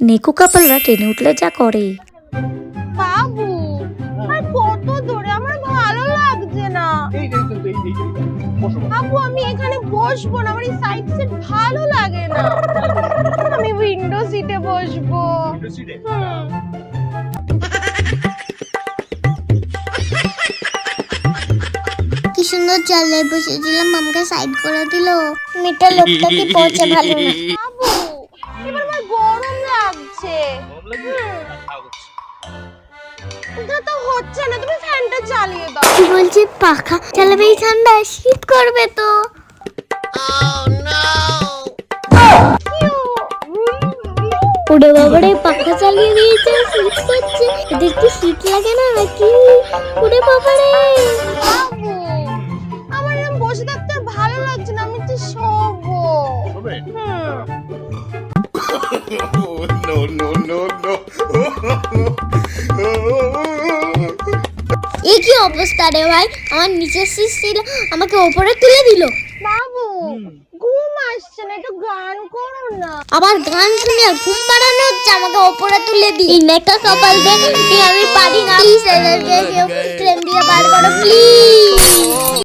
নেকু কাপলরা ট্রেনে উঠলে যা করে। বাবু আর কত দূরে আমার ভালো লাগছে না। বাবু আমি এখানে বসবো না আমার এই সাইড সিট ভালো লাগে না। আমি উইন্ডো সিটে বসবো। কি সুন্দর জানলায় বসেছিলাম আমাকে সাইড করে দিল। মেয়েটা লোকটা কি পৌঁছে ভালো না না। এটা তো হচ্ছে না তুমি ফ্যানটা চালিয়ে দাও। কি বলছি পাখা? চালাবে এই ঠান্ডা শীত করবে তো। ওরে বাবারে পাখা চালিয়ে দিয়েছে শীত করছে। এদের কি শীত লাগে না নাকি? ওরে বাবারে আমার এরকম বসে থাকতে ভালো লাগছে না আমি একটু শোবো। no, no, no, no. এই কি অবস্থা রে ভাই? আমার নিচের সিট ছিল আমাকে ওপরে তুলে দিল। বাবু ঘুম আসছে না একটু গান করো না। আবার গান শুনে ঘুম বাড়ানো হচ্ছে আমাকে ওপরে তুলে দিই নেটা নেকা কপাল দে আমি পারি না। প্লিজ এদেরকে কেউ ট্রেন দিয়ে বার করো প্লিজ